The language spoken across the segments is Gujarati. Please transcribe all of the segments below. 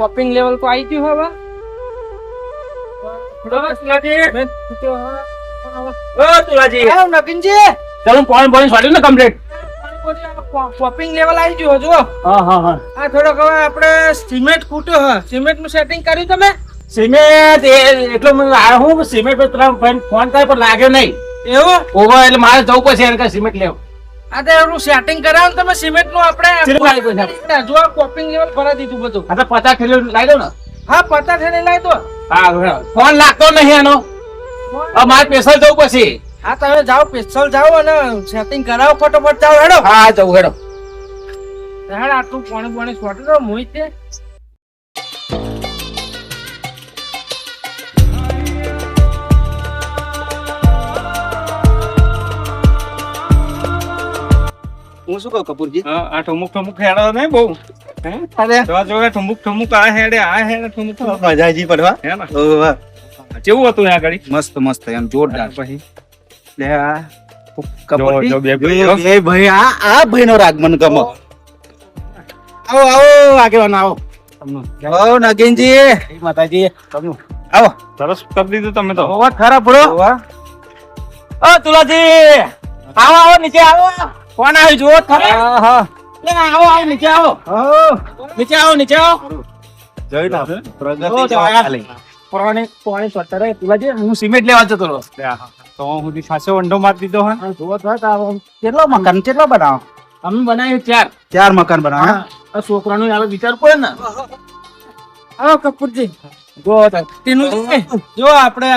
શોપિંગ લેવલ તો આવી ગયું હવે. મેં છૂટ્યો હવે. ઓ તુલાજી આવો નવીનજી ચાલો પોઈન્ટ પોઈન્ટ છોડ્યું ને કમ્પ્લીટ શોપિંગ લેવલ આવી ગયું હજુ. હા હા હા. આ થોડોક હવે આપણે સિમેન્ટ ખૂટ્યો હ. સિમેન્ટ સેટિંગ કર્યું તમે? સિમેન્ટ એટલો મને સિમેન્ટ પર ફોન ફોન કરે પણ લાગે નહીં. એવું? એટલે મારે જવું પડશે એને સિમેન્ટ લેવું. આ તો એનું સેટિંગ કરાવો તમે સિમેન્ટનું આપણે જો કોપિંગ લેવલ ભરા દીધું બધું. આ તો પચાસ કિલો લાવી દો ને. હા પચાસ થઈને લાવી દો. હા. ફોન લાગતો નહીં એનો. મારે પેશલ જવું પછી. હા તમે જાઓ પેશલ જાઓ અને સેટિંગ કરાવો ફટોફટ. જાઓ હેડો. હા જવું હેડો. હેડ આટલું પાણી પાણી છોટી દો મોહિત હું શું કહું કપૂરજી? હા, આ ઠુમુક ઠુમુક હેડો નહીં બહુ. અરે. જોવા જોવા ઠુમુક ઠુમુક આ હેડે આ હેડે ઠુમુક ઠુમુક. મજાજી પડવા. હે ને? કેવું હતું આ ગાડી મસ્ત મસ્ત એમ જોરદાર. પછી લે આ કપૂરજી. બે ભાઈ. આ આ ભાઈનો રાગ ગમો. આવો આવો આગેવાન આવો. આવો નગીનજી. જય માતાજી આવો. સરસ કરી દીધું તમે તો. ઓવા ખરા પડો ઓ તુલાજી. આવો આવો નીચે આવો. કોણ આવ્યું જુઓ ખરા હા લે, આવો આવો નીચે આવો. નીચે આવો નીચે આવો. પ્રગતિ ખાલી પાણી પાણી સોટા પેલા હું સિમેન્ટ લેવા જતો હતો તો હું ખાસો વંડો મારી દીધો હા? જુઓ તો કેટલો મકાન કેટલો બનાવો? અમે બનાવ્યું ચાર. ચાર મકાન બનાવો આ છોકરાનો આવે વિચાર પડે ને. આવો કપૂરજી. જો તો. તેનું જો આપણે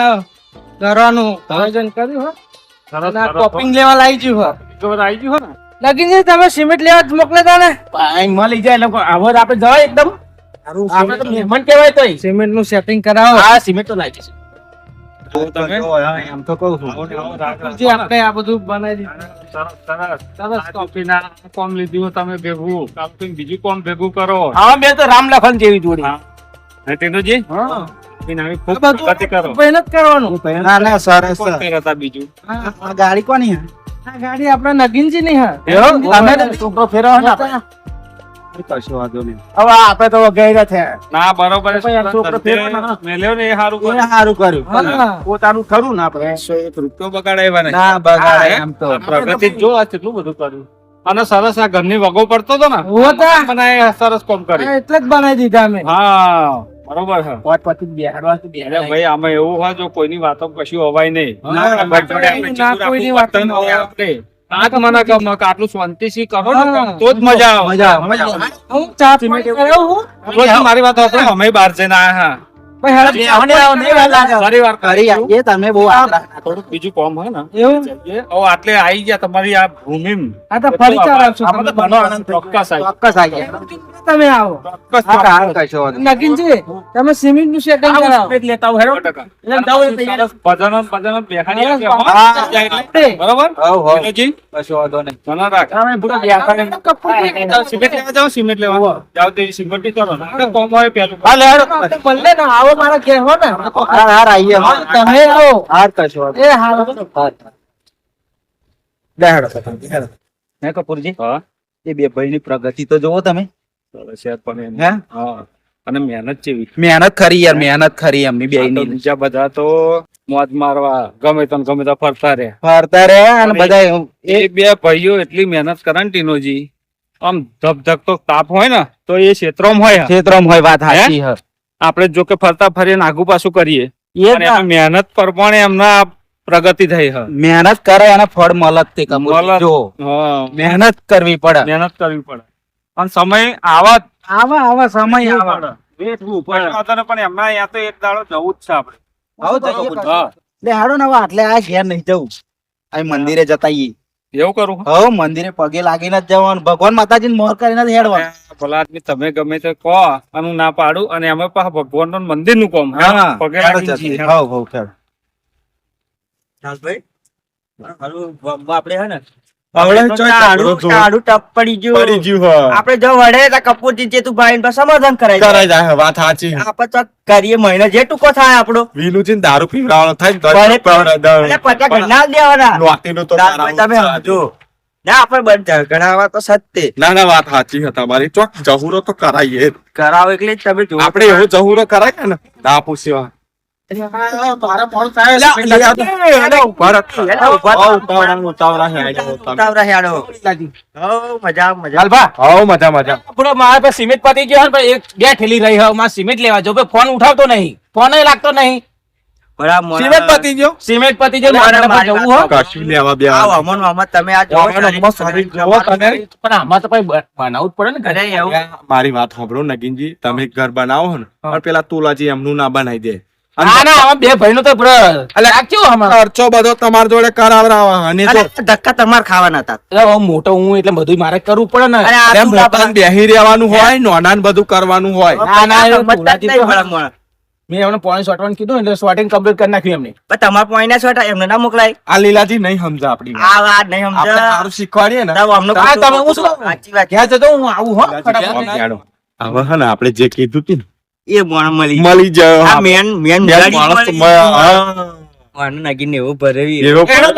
કરવાનું આયોજન કર્યું હો? સરસ. શોપિંગ લેવલ ગયું હો. જો આવી ગયું હો ને. લગીનજી તમે સિમેન્ટ લેવા જ મોકલે ને? પાણી મળી જાય એટલે આવો આપણે જવાય એકદમ. આપણે તો મહેમાન કહેવાય તોય. સિમેન્ટનું સેટિંગ કરાવો. આ સિમેન્ટ તો લાગી છે જો તમે? એમ તો કહું છું. આવો ને આવો રાગ રાગ. જે આપણે આ બધું બનાવી દીધું. સરસ સરસ. સરસ કોફીના કોમ લીધું તમે ભેગું. કાલ તો બીજું કોમ ભેગું કરો. હા બે તો રામ લખન જેવી જોડી. હા. મહેનત કરવાનું. ના ના સરસ બીજું? ગાડી કોની હે? આ ગાડી આપણા નગીનજી ની હા અમે છોકરો ફેરવો ને આપણે. કશો વાંધો નહીં. હવે આપણે તો ગયડા થયા. ના બરોબર આ છોકરો ફેરવાનો મેલ્યો ને એ સારું કર્યું. સારું કર્યું. પોતાનું ખરું ને આપણે. સો એક રૂપિયો. બગાડાવ્યા ના બગાડે એમ તો. પ્રગતિ જો આ કેટલું બધું કર્યું. અને સરસ આ ઘરની વગો પડતો હતો ને. હોતા. સરસ કોમ કર્યું. એટલે જ બનાવી દીધા અમે. હા. બરોબર છે પોત પછી બેહાડવા તો બેહાડે ભાઈ આમાં એવું હોય જો કોઈની વાતો કશું અવાય નહીં ના, કોઈની વાતો પડતું ન હોય આપણે. આ તો મને આટલું શાંતિથી કરો ને હા. કામ, તો જ મજા આવે મજા મજા હું ચા પાણી હું રોજ મારી વાત સાંભળો, અમે બહાર જઈને આયા હા. ભાઈ હાલ બેહવાને આવો નહીં વાર લાગે. ફરી વાર કરી આવીએ તમે બહુ આટલા. થોડુંક બીજું કોમ હોય ને એવું એ હવે આટલે આવી ગયા તમારી આ ભૂમિ. ચોક્કસ આવી ચોક્કસ આવી જાય. તમે આવો હા, હા. નગીનજી તમે સિમેન્ટનું સેટિંગ કરાવો સિમેન્ટ લેતા આવો હેરો જાવું. ભજનો ને ભજનો ને હા, હો. હા. આપણે. બરોબર હવ. કશો વાંધો નહીં. ઘણા રાખ. તમે પૂરા. સિમેન્ટ લેવા જાઓ, સિમેન્ટ લેવા. જાઓ તે સિમેન્ટની કરો ને. કોમ હોય પેલું. હા લે હેરો ભલે ના આવો મારા ઘેર હો ને હા હા આઈએ તમે આવો હાર, કશો એ હા હા તો તમે, હે કપૂરજી હા એ બે ભાઈની પ્રગતિ તો જોવો તમે હે? હા. અને મહેનત જેવી. મહેનત ખરી યાર મહેનત ખરી એમની બે બીજા બધા તો મોજ મારવા ગમે તને ગમે તો ફરતા રહે. ફરતા રહે અને બધા એ બે ભાઈઓ એટલી મહેનત કરે ને ટીનોજી. આમ ધબધકતો તાપ હોય ને તો એ ક્ષેત્રોમાં હોય ક્ષેત્રમાં હોય વાત સાચી હ. આપણે જો કે ફરતા ફરીને આગુ પાછું કરીએ. મહેનત પર પણ એમના પ્રગતિ થઈ હ. મહેનત કરે અને ફળ મળત તે કપૂરજી. જો. મહેનત કરવી પડે. મહેનત કરવી પડે. અને સમય આવા આવા આવા સમય આવા. વેઠવું પડે. પણ એમના અહીંયા તો એક દાડો જવું જ છે આપણે. આવો જઈએ પાછું. હા. લે હાડો ને આટલે આ શહેર નહીં જવું. આ મંદિરે જતા એવું કરું? હવ મંદિરે પગે લાગીને જ જવાનું. ભગવાન માતાજીને મોર કરીને જ હેડવાનું. ભલા આદમી તમે ગમે તે કહો અને ના પાડું અને અમે પાછા ભગવાનનું મંદિરનું કોમ. હા પગે. હવ હવ હેડો. આપણે હે ને આપડે જો વડે કપૂરજી જે તું ભાઈ સમાધાન કરાય કરાઈ જાય વાત સાચી. આપણે તો કરીએ મહિનો જે ટૂંકો થાય આપણો. વિનુજી દારૂ પીવડાવવાનો થાય પચાસ દેવાના. તો તમે સમજો. ના આપણે બધા ઝઘડાવા તો સત્ય. ના ના વાત સાચી છે તમારી. ચોક જહુરો તો કરાઈએ જ. કરાવો એટલે તમે આપણે એવો જહુરો કરાય ને? ના પૂછ્યો સિમેન્ટ પતી ગયો એક બે ઠેલી રહી હવે સિમેન્ટ લેવા જો ફોન ઉઠાવતો નહીં. ફોન લાગતો નહીં. સિમેન્ટ પતી ગયો? સિમેન્ટ પતી ગયો મારે જવું હો. વાત કશું લેવા બે અમન અમન તમે આ જોવો અમન અમન સારી જોવો તમે. પણ આમાં તો ભાઈ બનાવવું જ પડે ને ઘરે એવું. મારી વાત સાંભળો નગીનજી. તમે ઘર બનાવો ને પણ પેલા તુલાજી એમનું ના બનાવી દે. ના ના આમાં બે ભાઈ નો તો? ખર્ચો બધો તમાર જોડે કરાવરાવા અને ધક્કા તમારે ખાવાના હતા. મોટો હું એટલે બધું મારે કરવું પડે ને. બેહી રહેવાનું હોય નાના બધું કરવાનું ના, ના. મેં એમને પોણી શોર્ટવાનું કીધું એટલે શોર્ટિંગ કમ્પ્લીટ કરી નાખ્યું એમને. પણ તમારા પોઈના છો એટલે એમને ના મોકલાય. આ લીલાજી નહીં સમજા આપડી વાત. આ વાત નહીં આપણે સારું શીખવાડીએ ને. અમને તમે હું શું? સાચી વાત. ક્યાં જતો હું આવું હો હવે હે ને આપણે જે કીધું હતું ને એ મોણ મળી મળી જાય આ મેન મેન માણસ નાગીને એવું ભરેવી. એવો આ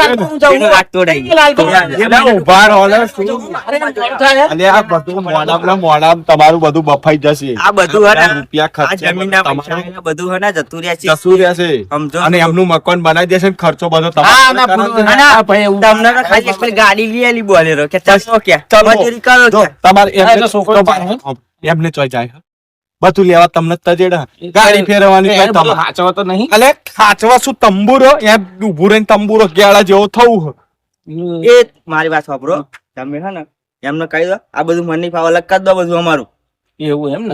બધું મોડામાં મોડામાં તમારું બધું બફાઈ જશે. આ બધું રૂપિયા ખર્ચે તમારું. બધું હે જતું રહ્યા છે. જતું રહેશે સમજો અને એમનું મકાન બનાવી દેશે ને ખર્ચો બધો તમારે. પૂરું. કરાવશે. ના, ના, ભાઈ, એવું. તમને તો ખાલી એક પેલી ગાડી લઈ આલી બોલેરો કે ચાલો કે ચાલો. મજૂરી કરો તમારે એમને છોકરો જાય, એમને ચોઈ જાય. બધું લેવા તમને તજેડા. ગાડી ફેરવવાની. હાચવો તો નહીં. અલે હાચવા શું તંબુરો? યાર ઉભું રહીને તંબુરો ગેળા જેવો થવું એ મારી વાત સાંભળો. તમે હે ને એમને કહી દો આ બધું મને ફાવે અલગ દો બધું અમારું. એવું એમ ને?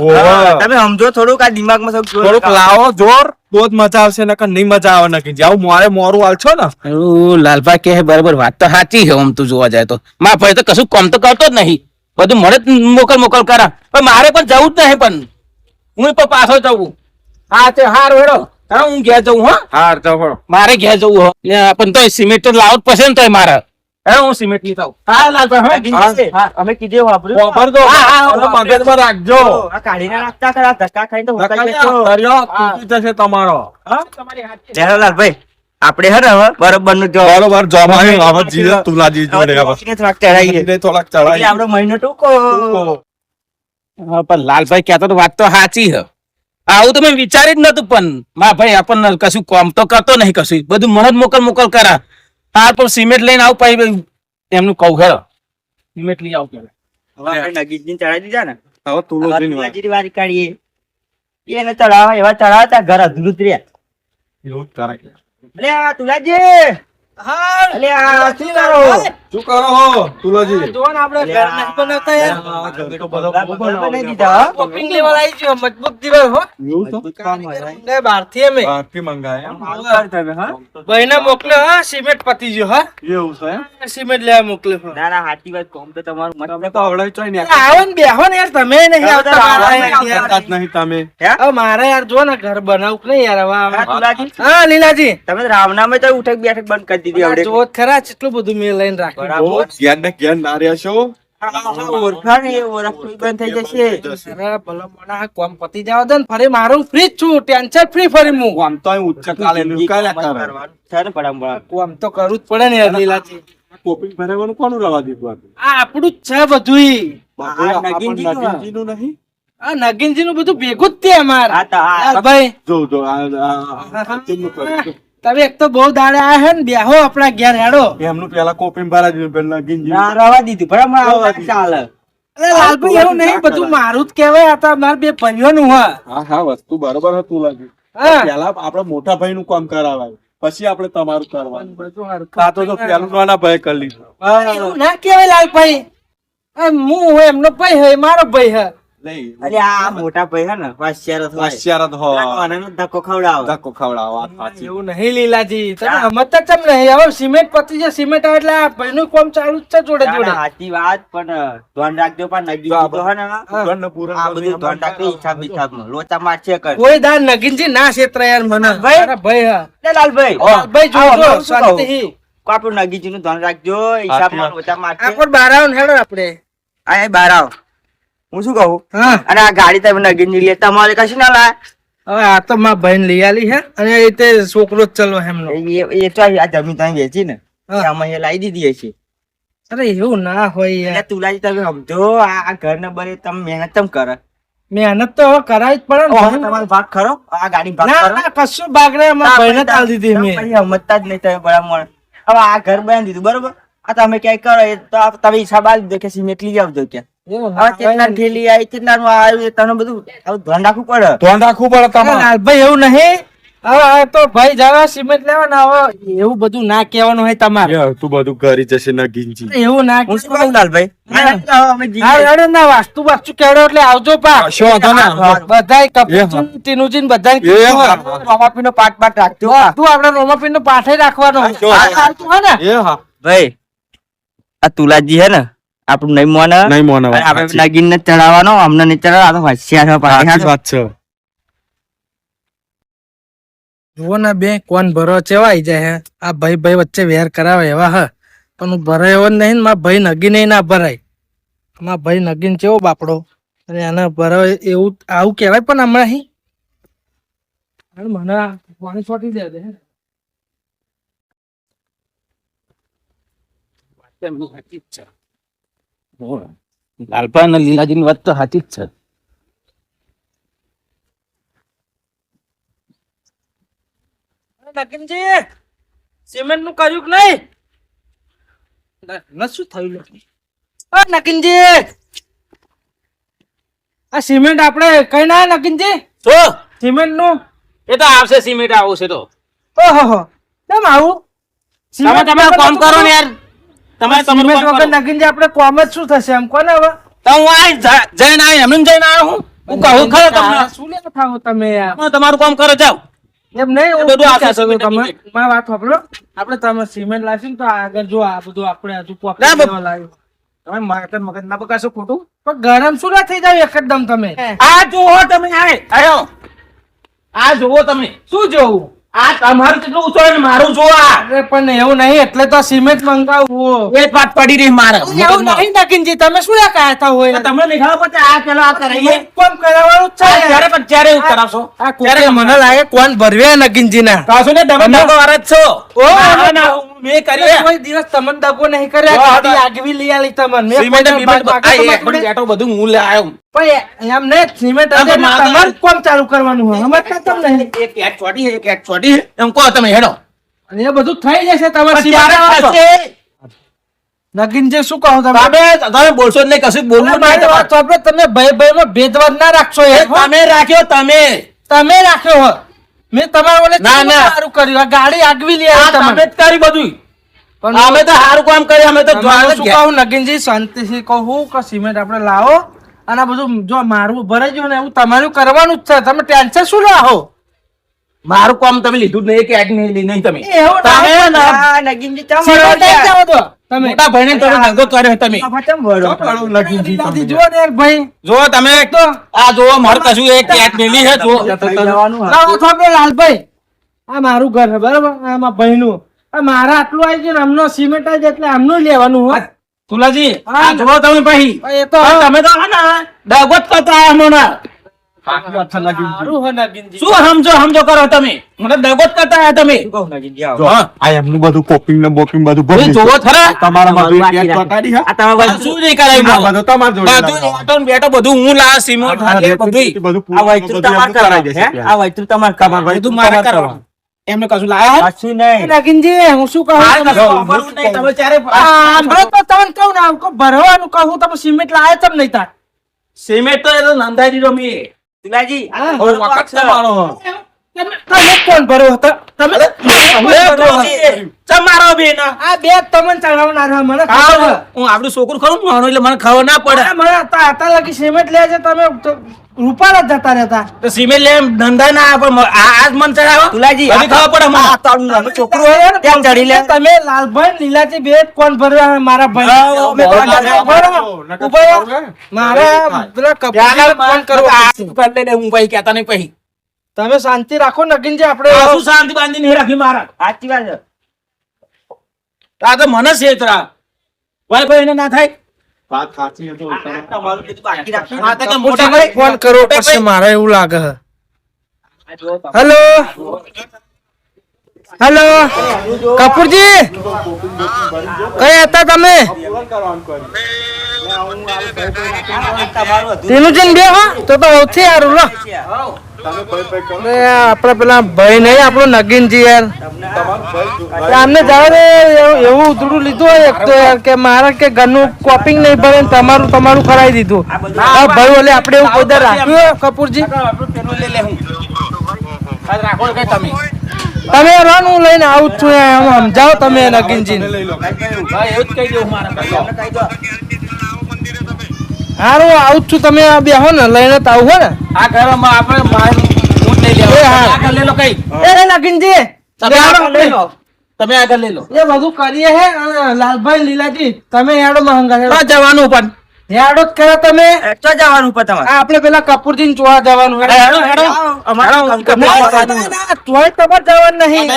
તમે સમજો થોડુંક આ દિમાગમાં થોડુંક. લાવો જોર. તો જ મજા આવશે નકર નહીં મજા આવે નક્કી જાવ મારે મોરું આલશો ને. એવું કે બરાબર વાત તો સાચી છે આમ તું જોવા જાય તો. મારા ભાઈ તો કશું કામ તો કરતો જ નહીં. બધું મળે મોકલ મોકલ કરા. પણ મારે પણ જવું જ નહીં પણ. હું પણ પાછો જવું. હા તે હાર હેડો હા હું ઘેર જવું હા? હાર જવું મારે ઘેર જવું હો. પણ તો સિમેન્ટ તો લાવવું જ પડશે ને તો મારે. હે હું સિમેન્ટ લઈ આવું હા લાલભાઈ હા. હા, અમે કીધું વાપર્યું. ખબર તો હા, હા, હવે મગજમાં રાખજો. આ કાઢીને ધક્કા ખાઈને તો તમારો. ભાઈ આપણે હે ને હવે બરોબરનું જો બરોબર હવે તુલાજી જોડે હવે. હવે થોડાક ચડાઈએ. થોડાક આપણો મહિનો ટૂંકો. પણ લાલભાઈ કહેતો તો વાત તો સાચી હ આવું તો મેં વિચારી જ નતું પણ મા ભાઈ આપણને કશું કોમ તો કરતો નહીં કશું. બધું મને જ મોકલ મોકલ કરા. હા પણ સિમેન્ટ લઈને આવું પછી એમનું કહું હેરો સિમેન્ટ લઈ આવું પેલા. હવે ચડાવી દીધા ને? હવે. વારી કાઢીએ. એને ચડાવવા એવા ચડાવતા ઘર અધૂરું રહ્યા તુલાજી! શું કરો? હો તુલસી જો આપણે ઘર નથી બનાવતા યાર. તો બધો બનાવી બનાવી દીધા હો. લેવા લાવી છે, મજબૂત દીવાલ હો. એવું તો? ને મંગાયા હા. સિમેન્ટ પતી ગયો હા. એવું છે સિમેન્ટ લેવા મોકલ્યો હા. ના ના સાચી વાત કોમ તો તમારું મત તો આવડે ચોય ને આવો ને બેહો ને યાર તમે નહીં તમે આવતા મારે યાર. નહીં તમે. હવે મારે યાર જો ને ઘર બનાવું કે નહીં યાર હવે હા, આમાં. તુલાજી. હા લીલાજી. તમે રામનામે તો ઉઠક બેઠક બંધ કરી દીધી આવડે જો ખરા કેટલું બધું મેં લઈને રાખ્યું બરાબર. ઘેર ને ઘેર ના રહેશો ઓળખાણ એ ઓળખ બંધ થઈ જશે અરે ભલા મોણા આ કોમ પતી જાવ દે ને ફરી મારું ફ્રી જ છું ટેન્શન ફ્રી ફરી હું આમ તો અહીં ઉચ્ચ કાલે નું કાલે કરે. કરવાનું છે ને પડામ પડામ. કોમ તો કરવું જ પડે ને યાર લીલાજી કોપિંગ ભરાવાનું કોનું રવા દીધું આ? આ આપણું જ છે. નગીનજીનું નહીં? આ નગીનજી નું બધું ભેગું જ તે અમાર હા તો હા. ભાઈ જો જો તમે એક તો બહુ દાડે આયા હે ને બેહો આપણા ઘેર હેડો. એમનું પેલા કોપિંગ ભરા દીધું પેલા નગીનજી ના રવા દીધું આ ચાલે. અરે લાલભાઈ એવું નહીં બધું મારું જ કહેવાય આ તો બે ભાઈઓ નું હા. હા હા વસ્તુ બરોબર હતું લાગ્યું પેલા આપડે મોટા ભાઈ નું કામ કરાવાય. પછી આપણે તમારું કરવાનું. બધું. તો પેલું નાના ભાઈ કરી લીધું. ના કહેવાય લાલભાઈ. હું હું એમનો ભાઈ હે મારો ભાઈ હે. મોટા ભાઈ હે ને ધક્કો ખવડાવે. ધક્કો ખવડાવો એવું નહીં લીલાજી. તમે સમજતા ચમ નહીં. હવે સિમેન્ટ પતી છે સિમેન્ટ આવે એટલે આ ભાઈનું કામ ચાલુ જ છે જોડે ના, જોડે. ના, સાચી વાત પણ ધ્યાન રાખજો પણ નગી દીધો હે ને આ બધું ધ્યાન રાખજો હિસાબ બિસાબમાં. લોચા મારશે કર. કોઈ દાન નગીનજી ના ક્ષેત્ર યાર મને. ભાઈ? ભાઈ હા. લાલભાઈ. લાલભાઈ જોજો કહું? શાંતિથી નગીજીનું ધ્યાન રાખજો હિસાબ લોચા મારશે આપણે બાર આવો ને હેડો આપણે. આ એ આવો. હું શું કહું? હા. અને આ ગાડી તમે નગીની લે તમારે કશું ના લાય. હવે આ તો મારા ભાઈ લઈ આલી હે અને એ તે છોકરો જ ચલો એમનો એ તો આ જમીન તમે વેચી ને. આમાં એ લાવી દીધી હશે. અરે એવું ના હોય યાર. તુલાજી તમે સમજો આ ઘર ને બરે તમે મહેનત તમ કરે. મહેનત તો હવે કરાવી જ પડે ને તમારો ભાગ ખરો? આ ગાડી ભાગ ખરો? ના કશું ભાગ રે અમારા ભાઈને તાલ દીધી મેં. પછી જ નહીં તમે બરાબર હવે આ ઘર બનાવી દીધું બરોબર? આ તમે ક્યાંય કરો એ તો તમે હિસાબ આલી દો કે સિમેન્ટ લઈ આવજો કે એવું હવે ના ઠેલી આવી કેટલા નું આવ્યું એ બધું ધ્યાન રાખવું પડે. ધ્યાન રાખવું પડે તમારે. લાલભાઈ એવું નહીં. હવે તો ભાઈ જવા સિમેન્ટ લેવાના હવે એવું બધું ના કહેવાનું હોય તમારે. તું બધું કરી જશે એવું ના હું શું કહું લાલભાઈ હા. હવે અમે જઈએ. હા અરે ના વાસ્તુ વાસ્તુ કેવડો એટલે આવજો પા વાંધો ના. બધાય એ ટીનુજીન બધાય. હોય. પાટ પાટ રાખજો. તું આપણે રોમાપીર નો પાઠ રાખવાનો. હા, ને? એ હા. ભાઈ આ તુલાજી હે ને આપણું નહીં મોને નહીં મોને આપણે. નગીન ને ચડાવવાનો અમને નહીં ચડાવવાનો આ તો હોશિયાર છે પાછી. સાચી વાત છે જુઓ ને બે કોણ ભરો ચેવાઈ જાય હે આ ભાઈ ભાઈ વચ્ચે વેર કરાવે એવા હ પણ હું ભરાય એવો નહીં ને મારા ભાઈ નગીન ના ભરાય મારા ભાઈ નગીન ચેવો બાપડો અને એને ભરાય એવું આવું કહેવાય પણ હમણાં અહીં મને પાણી છોટી દે દે. એમની છે. લાલપા અને લીલાજીની વાત તો સાચી જ છે. નગીનજી સિમેન્ટનું કર્યું કે નહીં? શું થયું લે? આ સિમેન્ટ આપણે કઈ ના નગીનજી? તો? સિમેન્ટનું એ તો આવશે સિમેન્ટ આવશે તો. ઓહો કેમ આવું? તમે તમારું કામ કરો ને યાર. તમે સિમેન્ટ તમારું વગર નગીનજી આપણે કોમ જ શું થશે એમ કોને હવે? તો હું આ જઈને આવ્યો એમને જઈને આવ્યો હું. હું કહું ખરો તમને? શું લેવા થાઓ તમે યાર? તમારું કામ કરો જાઓ. એમ નહીં બધું શું આવશે કહેતો હતો સિમેન્ટ તમે. મારી વાત સાંભળો. આપણે તમે સિમેન્ટ લાવશું ને તો આગળ જો આ બધું આપણે હજુ પોપટ ના, લાવ્યું. તમે મગજ મગજ ના બગાડશો ખોટું? પણ ગરમ શું ના થઈ જાવ એકદમ તમે? આ જુઓ તમે આય આયો આ જુઓ તમે. શું જોવું? આ તમારું કેટલું ઊંચો ને મારું જુઓ અરે પણ એવું નહીં એટલે તો સિમેન્ટ મંગાવવું. એક વાત પડી રહી મારે. એવું નહીં નકીનજી તમે શું લે કાયતા હોય? તો તમને નહીં આ પેલા આ કરાવીએ કોમ કરાવવાનું છે? ત્યારે પણ ત્યારે એવું કરાવશો. આ મને લાગે કોણ ભરવે નકીનજી ના કાશો ને તમે ડબ્બો જ છો. ઓ, મેં કરી કોઈ દિવસ તમને દગો નહીં કર્યા ગાડી આગવી લઈ આલી તમને. મેં સિમેન્ટ બિમેન્ટ આ એક મિનિટ બેઠો બધું હું લે આવ્યો. પણ એમ સિમેન્ટ હા, હશે પણ એટલે મારે તમારે કોમ ચાલુ કરવાનું હોય. સમજતા તમને? એક એક ચોટી એક એક ચોટી એમ કહો તમે હેડો. અને એ બધું થઈ જશે તમારે સિમેન્ટ થશે. શું કહો તમે? તમે તમે બોલશો નહીં કશું બોલવું જ વાત તમારે. તમે ભાઈ ભાઈ માં ભેદભાવ ના રાખશો એ તમે રાખ્યો તમે. તમે રાખ્યો હો. મેં તમારા ઓલે ના, ના. સારું કર્યું આ ગાડી આગવી લે તમે જ કરી બધું પણ અમે તો સારું કામ કરી અમે તો શું જ કહું નગીનજી શાંતિથી કહું કે સિમેન્ટ આપણે લાવો. અને બધું જો મારું ભરાઈ ગયું ને એવું તમારું કરવાનું જ છે. તમે ટેન્શન શું લાવો મારું કામ તમે લીધું જ નહીં કે એક નહીં નહીં તમે. નગીનજી મોટા ભાઈને ધંધો કર્યો ને ભાઈ. જો આ જો મારું કશું એક મેલી છે જો આપણે લાલભાઈ આ મારું ઘર છે બરાબર? આ મારા ભાઈનું. આ મારા આટલું આવી ગયું ને આમનો સિમેન્ટ આવી એટલે આમનું લેવાનું હોય. તુલાજી આ જો તમે પછી એ તો તમે તો હે ને કરતા હમણાં. શું સમજો સમજો કરો તમે. મને દગો જ કરતા આયા તમે. શું કહું નગીનજી? આવો. હા. આ એમનું બધું કોપિંગ ને બોપિંગ બધું ભરી જોવો ખરા. તમારા માં એક રાખી. ચોટાડી હા? આ તમારે આ શું નહીં કરાયું આ બધું તમારા જોડે બધું લાવવાનું. બેટો બધું હું લાવ્યો સિમેન્ટ આ બધું બધું આ પૂરું વૈતરું બધું તમારે કરવાનું. આ તમારે. બધું મારે એમને કશું લાયા કશું નહીં. હું શું કહું. તમે તો તમને કહું ને આમ કહું ભરવાનું કહું તમે સિમેન્ટ લાવે તમ નહીં તાર? સિમેન્ટ તો એ નંદાજી રો મેં તુલાજી આ વખત તમારો. તમે તમે કોણ ભરો હતો? તમે તમારો બેન. આ બે તમને ચડાવનાર મને હા, આપણું છોકરું ખરું ને એટલે મને ખબર ના પડે. મને હતા લગી સિમેન્ટ લે છે તમે. રૂપાળા જતા રહેતા. તો સિમેન્ટ લે ધંધા ના પણ આજ મન ચડાવો. તુલાજી હજી ખબર પડે મને. આ તારું નાનું છોકરું હોય ને ત્યાં ચડી લે? તમે લાલભાઈ લીલાજી બે કોણ ભરવા મારા ભાઈ. હા, અમે કોણ? મારા પેલા કપડા ફોન કરવો આ લઈને હું ભાઈ કહેતા નહીં પછી. તમે શાંતિ રાખો નગીનજી આપણે શું શાંતિ બાંધી નહીં રાખી મારા? સાચી વાત છે. આ તો મને છેતરા ભાઈ ભાઈ એને ના થાય? વાત સાચી છે તમારું બધું બાકી રાખીને આ તો મોટા મોટા ભાઈ ફોન કરવો પડશે મારે એવું લાગે હેલો હેલો કપૂરજી કઈ હતા તમે તેનું જન બે હો તો તો સૌથી સારું લો આપડે પેલા ભાઈ નહીં આપણો નગીનજી યાર. આમને જવા દે એવું- એવું ઉતરું લીધું હોય એક તો યાર કે મારા કે ઘરનું કોપિંગ નહીં ભરે તમારું તમારું કરાવી દીધું. આ ભાઈ ઓલે આપણે એવું કોઈ રાખ્યું કપૂરજી? હું. તમે. રન હું લઈને આવું જ છું સમજાવો તમે નગીનજી હા એવું જ કહી દઉં મારા હારું આવું જ છું. તમે આ બેહો ને લઈને તો આવું હો ને. આ ઘરમાં આપણે માલ હું લઈ લેવો. એ હા. આગળ લઈ લો કઈ. એ નગીનજી તમે આગળ લઈ લો. તમે આગળ લઈ લો. એ બધું કરીએ હે લાલભાઈ લીલાજી તમે એડો મહંગા હેડો. જવાનું પણ. જ કરો તમે. તો જવાનું પર તમારે. આ આપણે પેલા કપૂરજી જોવા જવાનું. હેડો. હેડો. હેડો. અમારે હેડો, તોય તમારે જવાનું નહીં.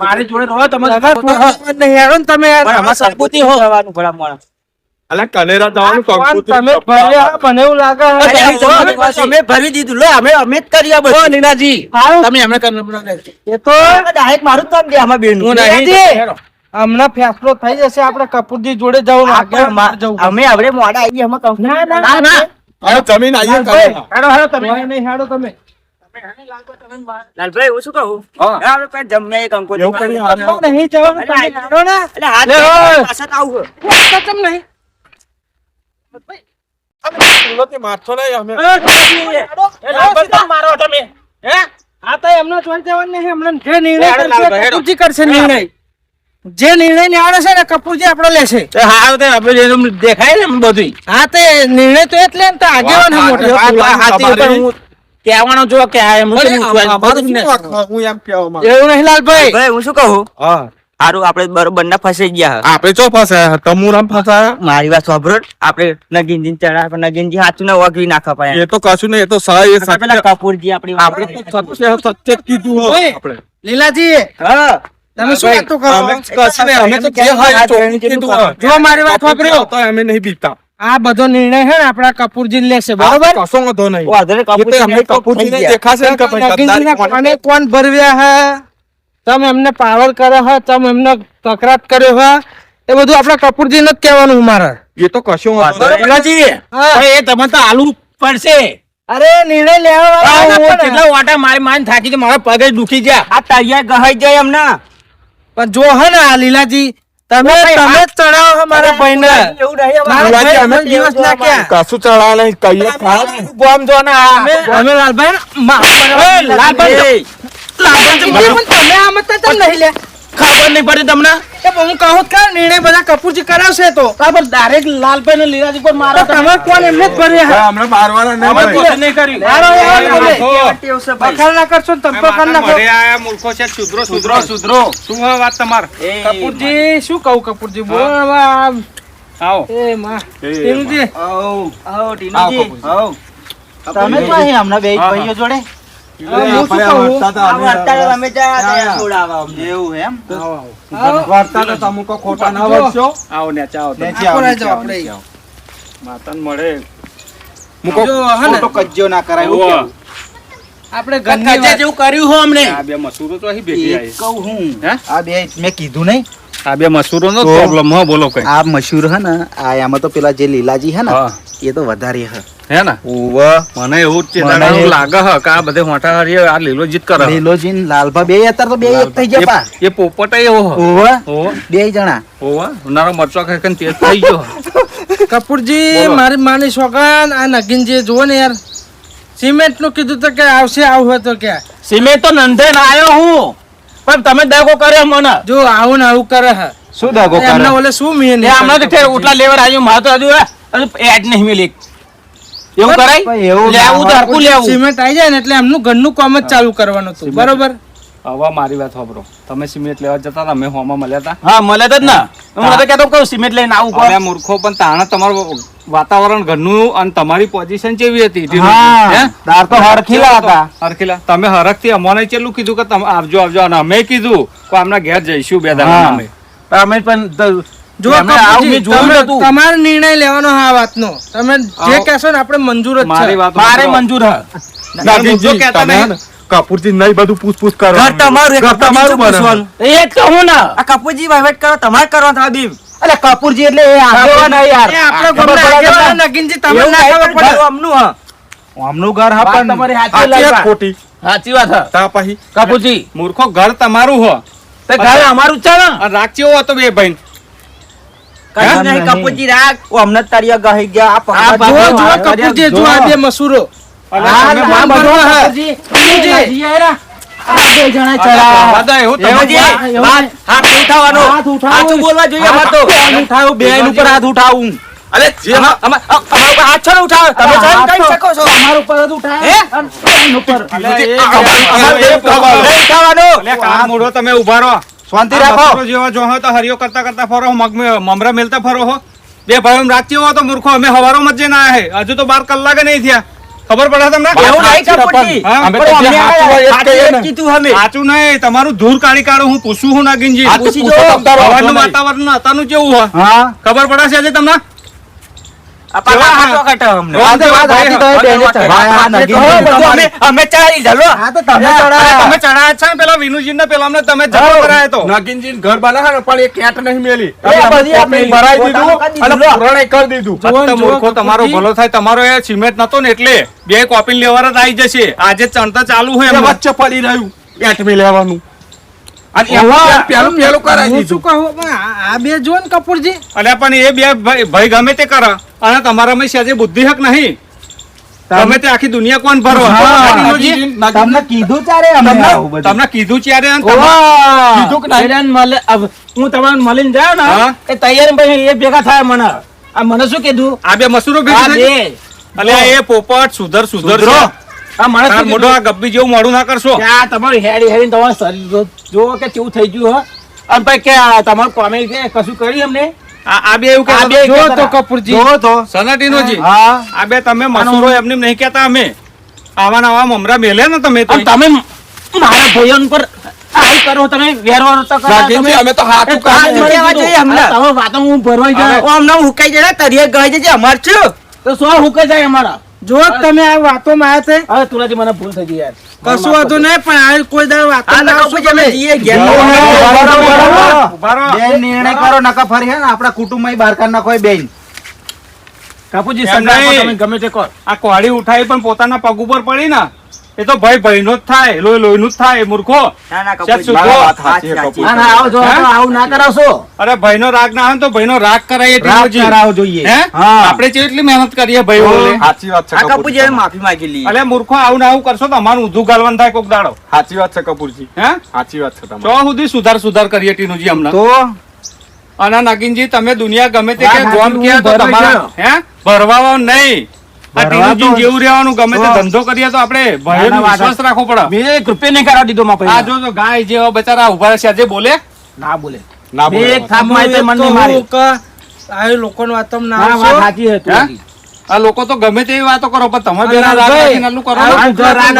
મારી જોડે રહો તમે તમારે જવાનું નહીં. હેડો તમે. અમારે સંપત્તિ હો. જવાનું ભલા મોણા. અલા કનેરા જવાનું ભગવાન, તમે ભર્યા, મને એવું લાગે અમે ભરી દીધું. લો અમે અમે જ કરી બધું. નીનાજી. તમે એમને કરી એ તો ડાયરેક્ટ મારું કામ દે આમાં બેનનું. હું નહીં હમણાં ફેસલો થઈ જશે આપણે કપૂરજી જોડે જવું જવું અમે હવે મોડા આવીએ અમે કંપની. ના, ના, ના હવે જમીન આવીએ હેડો હેડો તમે. નહીં હેડો તમે. લાલભાઈ હું શું કહું? હા. હવે જમ્યા એ કંકોત્રી એવું કરી માં. હારે. નહીં જવાનું તમે નહીં? કપૂરજી આપણો લેશે હા તે દેખાય ને હા. તે નિર્ણય તો એટલે ને તો આગેવાન જો કે લાલભાઈ હું શું કહું હારું આપણે બરોબર ના ફસાઈ ગયા આપણે ચો ફસાયા? તમુરામ ફસાયા? મારી વાત સાંભળો આપણે નગીનજી ચડા પણ નગીનજી હાચું ને વાગવી નાખવા પાયા એ તો કશું નહીં એ તો સા એ સા પેલા કપૂરજી આપણી આપણે તો સત્ય સત્ય કીધું હો આપણે. લીલાજી હા. તમે શું વાતો કરો? અમે કશું નહીં અમે તો જે હોય જો મારી વાત સાંભળ્યો તો અમે નહીં બીતા આ બધો નિર્ણય હે ને આપણા કપૂરજી લેશે બરોબર? કશો વાંધો નહીં. કપૂરજી. દેખાશે કોણ ભરવ્યા હે? તમે એમને પાવર કર્યો હોય તમે એમને તકરાર કર્યો હોય એ બધું આપણા કપૂરજીને જ કહેવાનું મારે. એ તો કશું એ તમે તો આલુ પડશે. અરે નિર્ણય લેવા. કેટલા વાટા મારી માન થાકી છે મારા પગે દુખી ગયા. આ તૈયાર ગહાઈ જાય એમને. પણ જો હે ને આ લીલાજી તમે તમે જ ચડાવો હો મારા ભાઈને. એવું નહીં ભાઈ અમે દિવસ ના કશું ચડાવ નહીં કઈએ ખરા જો ને અમે લાલભાઈ લાલભાઈ ને લાલભાઈ એ, લાલભાઈ પણ તમે આમ જ તો નહીં લે. ખબર નહીં પડી તમને? એ હું કહું કે નિર્ણય બધા કપૂરજી કરાવશે તો. બરાબર ડાયરેક્ટ લાલભાઈ ને લીલાજી પર મારો તમે કોણ એમને જ ભર્યા? હે? ભાઈ, મારવાના નહીં અમે ભાઈ. નહીં કર્યું? હારો યાર તમે. ટેવ છે ભાઈ. બખાર ના કરશો ને તમે તો કરી. નાખો આયા મૂર્ખો છે સુધરો સુધરો. સુધરો શું હોય વાત તમારે? કપૂરજી શું કહું કપૂરજી? બોલ હવે આવો. એ માં. ટીનુજી, આવો, આવો, ટીનુજી. આવો, તમે તો અહીં હમણાં બે ભાઈઓ જોડે એમ? ખોટા ના. આવો ને. માતાને મળે. મૂકો. કજ્જો ના કરાય એવું આપણે ઘરની જેવું કર્યું હો અમને. આ બે મસૂરો તો અહીં ભેગી આવી કહું હું? આ બે મેં કીધું નહીં. આ બે મસૂરો નો પ્રોબ્લેમ હો બોલો કઈ. આ મસૂર હે ને આ આમાં તો પેલા જે લીલાજી હે ને હા. એ તો વધારે હે. હે ને? ઓવ મને એવું જ લાગે હ કે આ બધે મોટા હરી આ લીલો જીત કરે લીલો જીન લાલભા બે અત્યારે તો બે એક થઈ ગયા પા. એ- પોપટા એવો હ. ઓવ ઓવો, બે જણા. ઓવો. નારો મરચો ખાઈ તેજ થઈ ગયો કપૂરજી. મારી માની સોગન આ નગીનજી જુઓ ને યાર સિમેન્ટનું કીધું તો કે આવશે આવું હોય તો કે. સિમેન્ટ તો નંધે ના આવ્યો હું. પણ તમે દગો કર્યો મને. જો આવું ને આવું કરે હે. શું દાગો એમને ઓલે શું મીન એ હમણાં તો ઠેર ઉટલા લેવર આવ્યું મારે તો હજુ એડ નહીં મિલી એવું કરાય? એવું લેવું તો લેવું સિમેન્ટ આવી જાય ને એટલે એમનું ઘરનું કામ જ ચાલુ કરવાનું હતું. બરોબર? હવે મારી વાત સાંભળો. તમે સિમેન્ટ લેવા જતા હતા અમે હોમાં મળ્યા હતા. હા મળે જ ના. હું. તો કહેતો કહું સિમેન્ટ લઈને આવું અમે મૂર્ખો પણ તાણે તમારું વાતાવરણ ઘરનું અને તમારી પોઝિશન કેવી હતી તમે હરખ દાર તો હરખીલા હતા. હરખીલા. તમે હરખથી અમને ચેલું કીધું કે તમે આવજો આવજો. અને અમે કીધું કે આમના ઘેર જઈશું બે દાડા અમે. પણ જો. તમારે નિર્ણય લેવાનો હા વાતનો. તમે જે કહેશો ને આપણે મંજૂર જ મારી વાત મારે મંજૂર હ. જો કહેતા નહીં. કપૂરજી નહીં બધું પૂછપૂછ કરો. ઘર તમારું એ ઘર કપૂરજી તમારું શું એ જ કહું ને. આ કપૂરજી વહીવટ કરો તમારે કરવાનું થાય બીમ. અલે કપૂરજી એટલે એ આગેવાન હે યાર. આપણો આગેવાન નગીનજી તમે ના ખબર પડે? અમનું હા. અમનું ઘર હા પણ તમારી સાચી સાચી ખોટી. સાચી વાત હા. તા પછી કપૂરજી. મૂર્ખો ઘર તમારું હો. તે ઘર અમારું જ છે ને. ચેવો હતો બે ભાઈ. કશું નહીં કપૂરજી રાખ. ઓ અમને તળિયા ગહી ગયા. આ આ જો જો કપૂરજી જો આ બે મસૂરો તમે ઊભા રહો. શાંતિ રાખો. જેવા જો તો હરિયો કરતા કરતા ફરો મમરા મેલતા ફરો હો. બે ભાઈ રાખતી હો તો મૂર્ખો અમે હવારો મત જઈને આયા હજુ તો બાર કલાકે નહીં થયા. ખબર પડે તમને? એવું નહીં સાચું. કીધું અમે નહીં. તમારું ધૂર કાઢી કાઢો હું પૂછું હું નાગિનજી. વાતાવરણ અત્યારનું કેવું હોય? ખબર પડે છે આજે તમને? અમે અમે ચાલી. ચાલો તમે ચડાયા. તમે ચડાયા જ ને પેલા અમને તમે જમા કરાયા તો. નાગિનજીને ઘર બનાવ્યા પણ એ કેટ નહીં મેલી. એ એટલે અમે બધી આ કોપી મેલી. ભરાઈ દીધું અને દીધું. કરી દીધું. જુઓ, ફક્ત જુઓ, મૂર્ખો તમારો ભલો થાય તમારો એ સિમેન્ટ નતો ને એટલે બે કોપી લેવા જ આવી જશે. આજે ચણતા ચાલુ હોય વચ્ચે પડી રહ્યું. એટમી લેવાનું. અને પેલું પેલું કરાવી શું કહું? પણ આ આ બે જો કપૂરજી. અને પણ એ બે ભાઈ ભાઈ ગમે તે કરે. અને તમારામાં સહેજે બુદ્ધિ હક નહીં. તમે તે આખી દુનિયા કોણ નાગિનજી- તમને કીધું ચારે અમે તમને કીધું ઓવા! કીધું કે નહીં? મળે- હું તમને મળીને જાઉં ને એ તૈયારી પછી એ ભેગા થાય મને. આ મને શું કીધું? આ બે મસૂરો ભેગા થાય? એ પોપટ સુધર સુધર. આ શું મોઢો આ ગબ્બી જેવું મોડું ના કરશો. આ તમારું હેડી હેડી તમારું શરીર જો- કે કેવું થઈ ગયું હો. અને ભાઈ કે તમારું કોમેડી કશું કર્યું એમને આ અમારે બે એવું આ બે જો તો. કપૂરજી. જો તો. સનાટીનોજી હા. આ બે તમે મસૂરો એમને નહીં કહેતા અમે. આવા નવા મમરા મેલે ને તમે તો તમે મારા ભાઈઓ પર આવું કરો તમે વેરો તો કરો અમે તો હાચું એ કાન કાઢીએ. મળી કહેવા દીધું. જોઈએ અમને. તમે વાતો હું ભરવાઈ જાય ઓ અમને હુકાઈ જાય તળિયે ગહી જજે અમાર છું. તો સો હુકે જાય અમારા. જો તમે આ વાતો માં આવ્યા છે. હવે તુલાજી મને ભૂલ થઈ ગઈ યાર. કશું વાંધો નહીં પણ આ કોઈ દર વાત નિર્ણય કરો નકા ફરી હે ને કુટુંબમાં બહાર કાઢ નાખો બેન. કાપુજી તમે ગમે તે આ કોળી ઉઠાવી પણ પોતાના પગ ઉપર પડી ને એ તો ભાઈ ભાઈનો જ થાય લોહી લોહીનું જ થાય મૂર્ખો. ના ના. ના ના આવો હે? આવું ના કરાવશો. અરે રાગ ના આવે તો ભાઈ નો રાગ કરાવીએ ટીનોજી. જોઈએ. આપણે મહેનત કરીએ ભાઈ સાચી વાત છે કપૂરજી. માફી માંગી લઈએ. અરે મૂર્ખો આવું ને આવું કરશો તો અમારું ઊંધું ગાલવાનું થાય કોક દાડો. સાચી વાત છે કપૂરજી. હે? સાચી વાત છે તો સુધી સુધાર સુધાર કરીએ ટીનુજી અમને તો? અને નગીનજી તમે દુનિયા ગમે તે કે ગોમ હું કે તો તમારા હે? ભરવાવા નહીં. ભરવા તો- જેવું રહેવાનું ગમે તે ધંધો કરીએ તો આપણે ભાઈઓનો ના, ના, વાત વિશ્વાસ રાખવો પડે. મેં એક રૂપિયા નહીં કરાવી દીધો મારા આ. જો તો ગાય જેવા બચારા ઊભા છે આજે બોલે? ના બોલે. ના બે એક થાપ મારી મન તો મારી. આ લોકોની વાતોમાં ના ના વાત સાચી છે આ લોકો તો ગમે તેવી વાતો કરો પણ તમે બેના રાગ રાખીને આટલું કરો જો રાગ.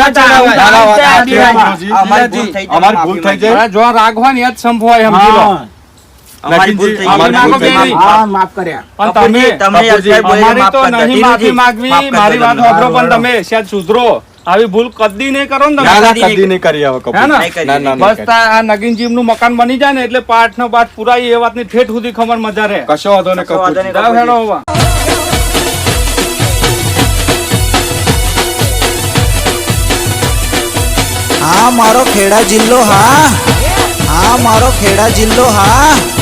અમારી ભૂલ થઈ જાય, જો હોય ને સંભવાય સમજી લો મકાન બની જાય ને એટલે પાઠ નો પાઠ પુરાય એ વાતની ઠેઠ સુધી ખબર મજા રહે. કશો વાંધો હવે. હા મારો ખેડા જિલ્લો હા. હા મારો ખેડા જિલ્લો હા.